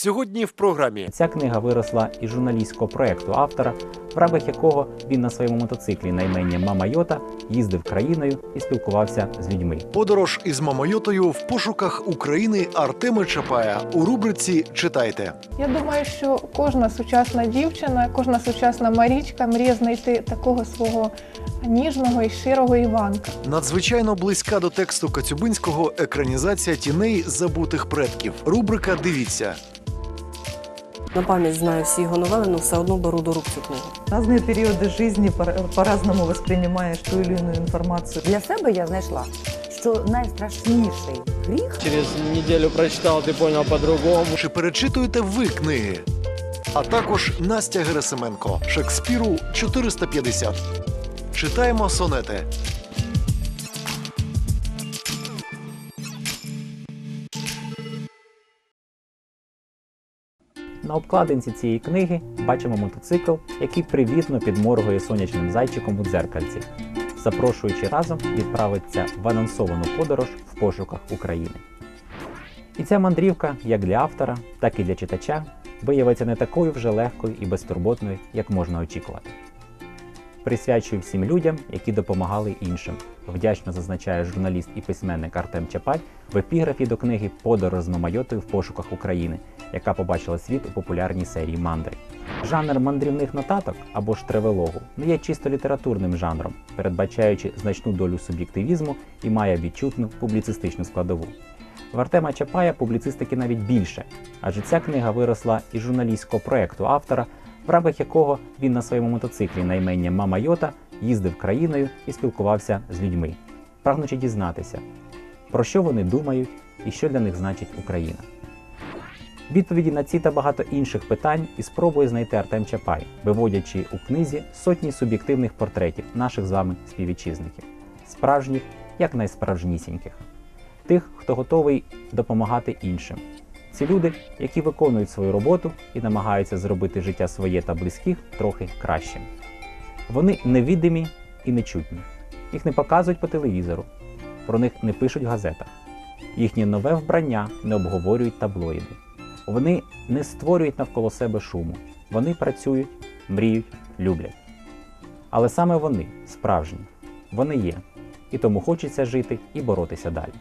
Сьогодні в програмі Ця книга виросла із журналістського проекту автора, в рамках якого він на своєму мотоциклі на ім'я Мама Йота їздив країною і спілкувався з людьми. подорож із Мамойотою в пошуках України Артема Чапая у рубриці Читайте. Я думаю, що кожна сучасна дівчина, кожна сучасна Марічка мріє знайти такого свого ніжного і щирого Іванка. Надзвичайно близька до тексту Кацюбинського екранізація тіней забутих предків. Рубрика Дивіться. На пам'ять знаю всі його новели, але все одно беру до рук цю книгу. разные периоды жизни по- по-разному воспринимаешь ту или иную информацию. Для себе я знайшла, що найстрашніший гріх Через неделю прочитал, ты понял по-другому. Чи перечитуєте ви книги? А також Настя Герасименко Шекспіру 450. Читаємо сонети. На обкладинці цієї книги бачимо мотоцикл, який привітно підморгує сонячним зайчиком у дзеркальці, запрошуючи разом відправитися в анонсовану подорож в пошуках України. І ця мандрівка, як для автора, так і для читача, виявиться не такою вже легкою і безтурботною, як можна очікувати. Присвячую всім людям, які допомагали іншим. Вдячно зазначає журналіст і письменник Артем Чапай в епіграфі до книги Подорож з Мамайотою в пошуках України, яка побачила світ у популярній серії мандри. Жанр мандрівних нотаток або ж тревелогу не є чисто літературним жанром, передбачаючи значну долю суб'єктивізму і має відчутну публіцистичну складову. В Артема Чапая публіцистики навіть більше, адже ця книга виросла із журналістського проекту автора, в рамках якого він на своєму мотоциклі на ім'я Мама Йота їздив країною і спілкувався з людьми, прагнучи дізнатися, про що вони думають і що для них значить Україна. Відповіді на ці та багато інших питань і спробує знайти Артем Чапай, виводячи у книзі сотні суб'єктивних портретів наших з вами співвітчизників, справжніх як найсправжнісіньких, тих, хто готовий допомагати іншим. Ці люди, які виконують свою роботу і намагаються зробити життя своє та близьких трохи кращим. Вони невидимі і нечутні. Їх не показують по телевізору, про них не пишуть в газетах. Їхнє нове вбрання не обговорюють таблоїди. Вони не створюють навколо себе шуму. Вони працюють, мріють, люблять. Але саме вони справжні, вони є, і тому хочеться жити і боротися далі.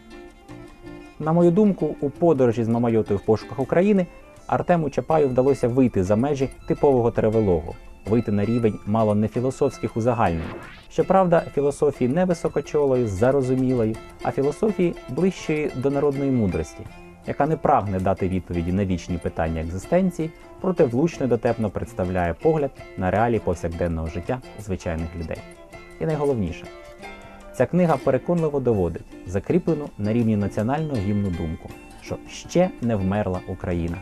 На мою думку, у подорожі з Мамайотою в пошуках України Артему Чапаю вдалося вийти за межі типового тревелогу, вийти на рівень мало не філософських узагальнень. Щоправда, філософії не високочолої, зарозумілої, а філософії ближчої до народної мудрості, яка не прагне дати відповіді на вічні питання екзистенції, проте влучно і дотепно представляє погляд на реалії повсякденного життя звичайних людей. І найголовніше, Ця книга переконливо доводить закріплену на рівні національного гімну думку, що ще не вмерла Україна,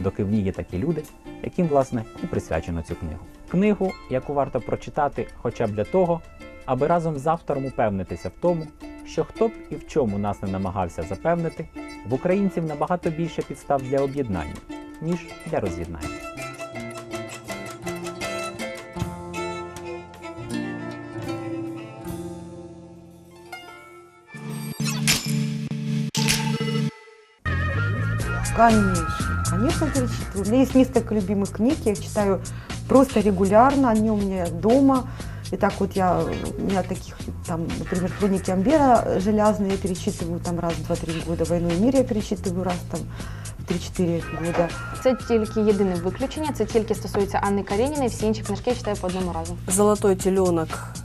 доки в ній є такі люди, яким власне і присвячено цю книгу. Книгу, яку варто прочитати хоча б для того, аби разом з автором упевнитися в тому, що хто б і в чому нас не намагався запевнити, в українців набагато більше підстав для об'єднання, ніж для роз'єднання. Конечно, конечно, перечитываю. У меня есть несколько любимых книг, я их читаю просто регулярно, они у меня дома. И так вот я, у меня таких, там, например, хроники Амбера железные я перечитываю там раз в два-три года, «Войну и мир» я перечитываю раз там в 3-4 года. Це тільки єдине виключення, це тільки стосується Анни Карєніної, всі інші книжки я читаю по одному разу. Золотой тільонок е,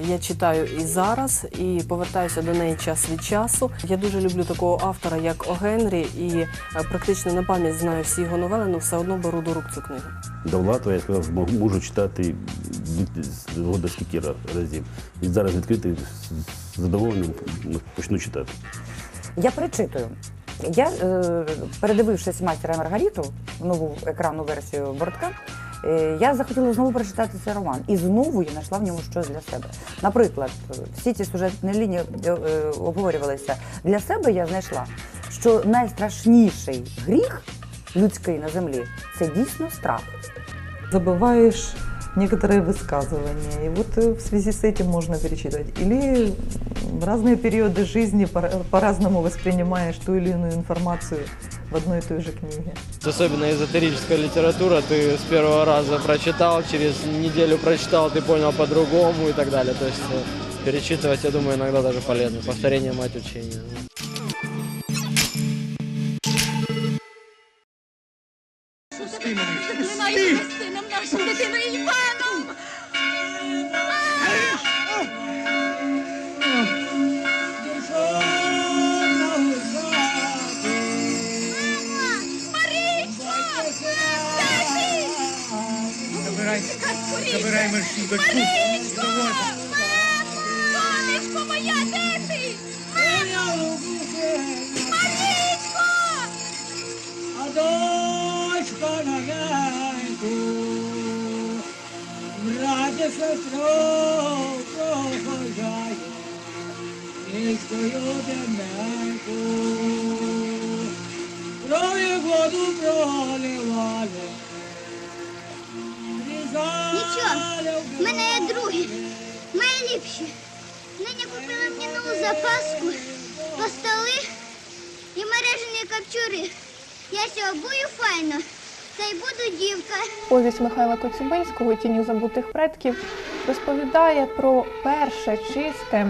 я читаю і зараз, і повертаюся до неї час від часу. Я дуже люблю такого автора, як О Генрі, і е, практично на пам'ять знаю всі його новели, але все одно беру до рук цю книгу. Довлатова, я сказав, можу читати года скільки разів. І зараз відкритий з задоволенням почну читати. Я перечитую. Я, е, передивившись мастера і Маргариту, нову екранну версію Бортка, я захотіла знову прочитати цей роман. І знову я знайшла в ньому щось для себе. Наприклад, всі ці сюжетні лінії е, е, обговорювалися. Для себе я знайшла, що найстрашніший гріх людський на землі це дійсно страх. Забываешь некоторые высказывания. И вот э, в связи с этим можно перечитывать. Или в разные периоды жизни по- по-разному воспринимаешь ту или иную информацию. В одной и той же книге. Особенно эзотерическая литература, ты с первого раза прочитал, через неделю прочитал, ты понял по-другому и так далее. То есть э, перечитывать, я думаю, иногда даже полезно. Повторение мать учения. Забирай мерщій дочку. Сонечко моя, де ти? Мамо! Марічко! А дочка на янку, братя сестру провожає, низькою деменку, кров'ю воду проливали. В мене є другі, найліпші. Нині купили мені нову запаску, постоли і мережені капчури. Я ся обую файно, та й буду дівка. Повість Михайла Коцюбинського Тіні забутих предків розповідає про перше чисте,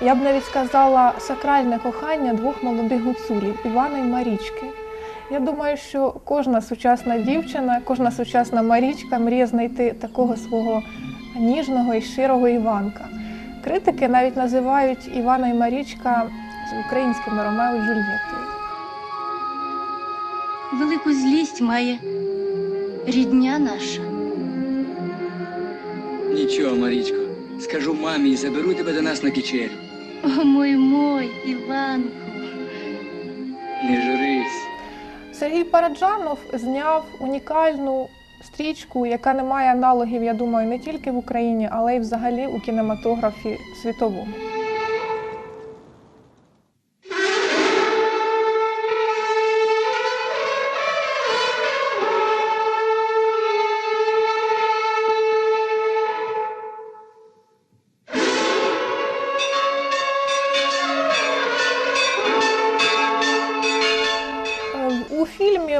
я б навіть сказала, сакральне кохання двох молодих гуцулів Івана і Марічки. Я думаю, що кожна сучасна дівчина, кожна сучасна Марічка мріє знайти такого свого ніжного і щирого Іванка. Критики навіть називають Івана і Марічка з українськими Ромео і Джульєтою. Велику злість має рідня наша. Нічого, Марічко, скажу мамі і заберу тебе до нас на кичерю. О, мой мой, Іванку. Не журись. Сергій Параджанов зняв унікальну стрічку, яка не має аналогів, я думаю, не тільки в Україні, але й взагалі у кінематографі світовому.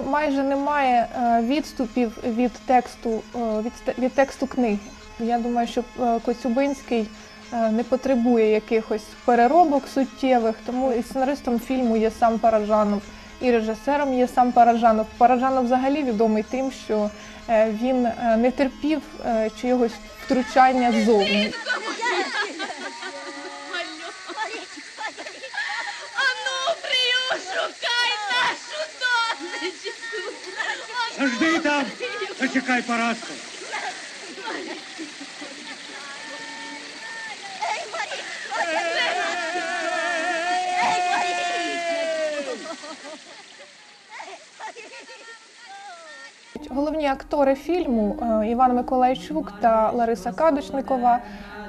Майже немає е, відступів від тексту е, від, від тексту книги. Я думаю, що е, Коцюбинський не потребує якихось переробок суттєвих, тому і сценаристом фільму є сам Параджанов, і режисером є сам Параджанов. Параджанов взагалі відомий тим, що він не терпів чогось втручання ззовні. Жди там, зачекай Марічко. Головні актори фільму е, Іван Миколайчук та Лариса Кадочникова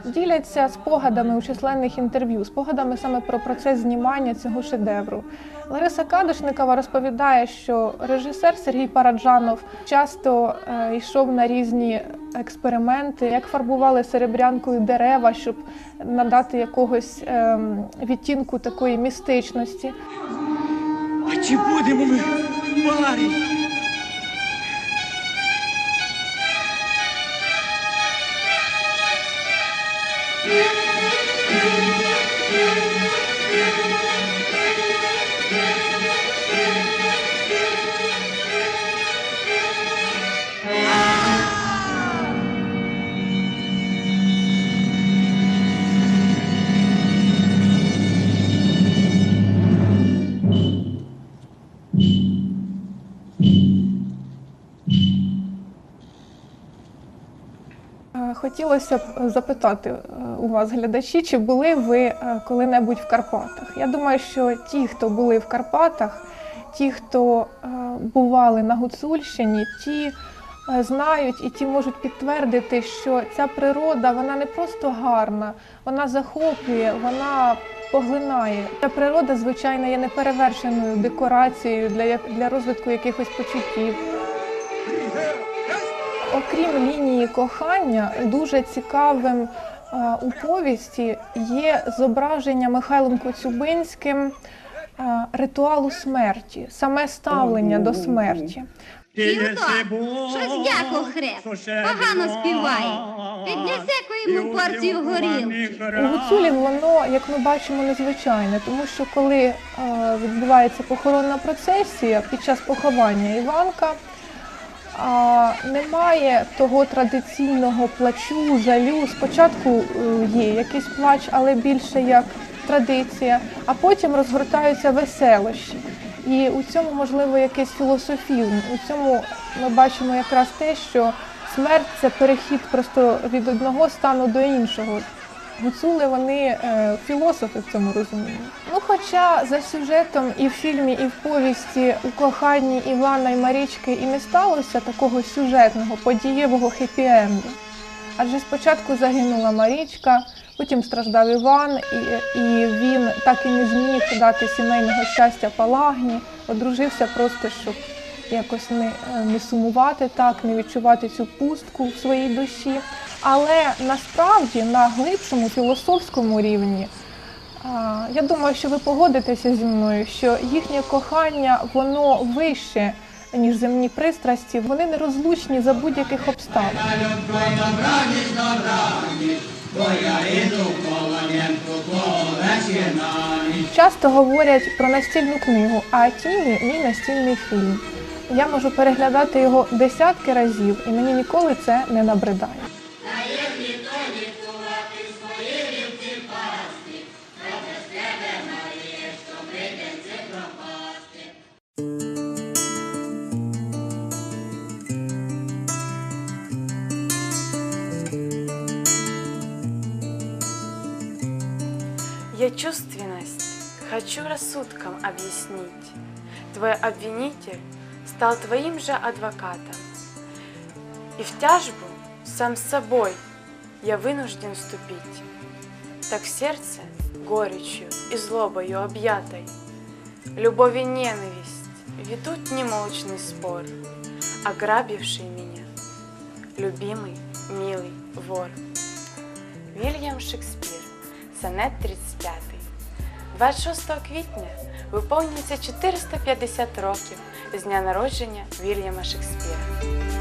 діляться спогадами у численних інтерв'ю, спогадами саме про процес знімання цього шедевру. Лариса Кадочникова розповідає, що режисер Сергій Параджанов часто е, йшов на різні експерименти, як фарбували серебрянкою дерева, щоб надати якогось ем, відтінку такої містичності. А чи будемо ми парі? Хотілося б е, запитати е, у вас, глядачі, чи були ви е, коли-небудь в Карпатах? Я думаю, що ті, хто були в Карпатах, ті, хто бували на Гуцульщині, ті знають і ті можуть підтвердити, що ця природа вона не просто гарна, вона захоплює, вона поглинає. Ця природа, звичайно, є неперевершеною декорацією для розвитку якихось почуттів. Окрім лінії кохання, дуже цікавим е, у повісті є зображення Михайлом Коцюбинським е, ритуалу смерті, саме ставлення до смерті. Філто, щось дяко хрест, погано співає. Піднеси йому порцію горілки. У гуцулів воно, як ми бачимо, незвичайне, тому що коли е, відбувається похоронна процесія під час поховання Іванка, немає того традиційного плачу, жалю. Спочатку е, є якийсь плач, але більше як традиція, а потім розгортаються веселощі. І у цьому можливо якийсь філософізм. У цьому ми бачимо якраз те, що смерть це перехід просто від одного стану до іншого. Гуцули вони е, філософи в цьому розумінні. Ну, хоча за сюжетом і в фільмі, і в повісті у коханні Івана і Марічки і не сталося такого сюжетного, подієвого хеппі-енду. Адже спочатку загинула Марічка, потім страждав Іван, і, і він так і не зміг дати сімейного щастя Палагні, одружився просто, щоб якось не, не сумувати так, не відчувати цю пустку в своїй душі. Але насправді на глибшому філософському рівні я думаю, що ви погодитеся зі мною, що їхнє кохання воно вище, ніж земні пристрасті, вони нерозлучні за будь-яких обставин. Часто говорять про настільну книгу, а тіні мій настільний фільм. Я можу переглядати його десятки разів, і мені ніколи це не набридає. Я чувственность хочу рассудком объяснить. Твой обвинитель стал твоим же адвокатом. И в тяжбу сам с собой я вынужден вступить. Так в сердце горечью и злобою объятой Любовь и ненависть ведут немолчный спор, Ограбивший меня, любимый, милый вор. Вільям Шекспір, сонет 35. 26 квітня виповнюється 450 років з дня народження Вільяма Шекспіра.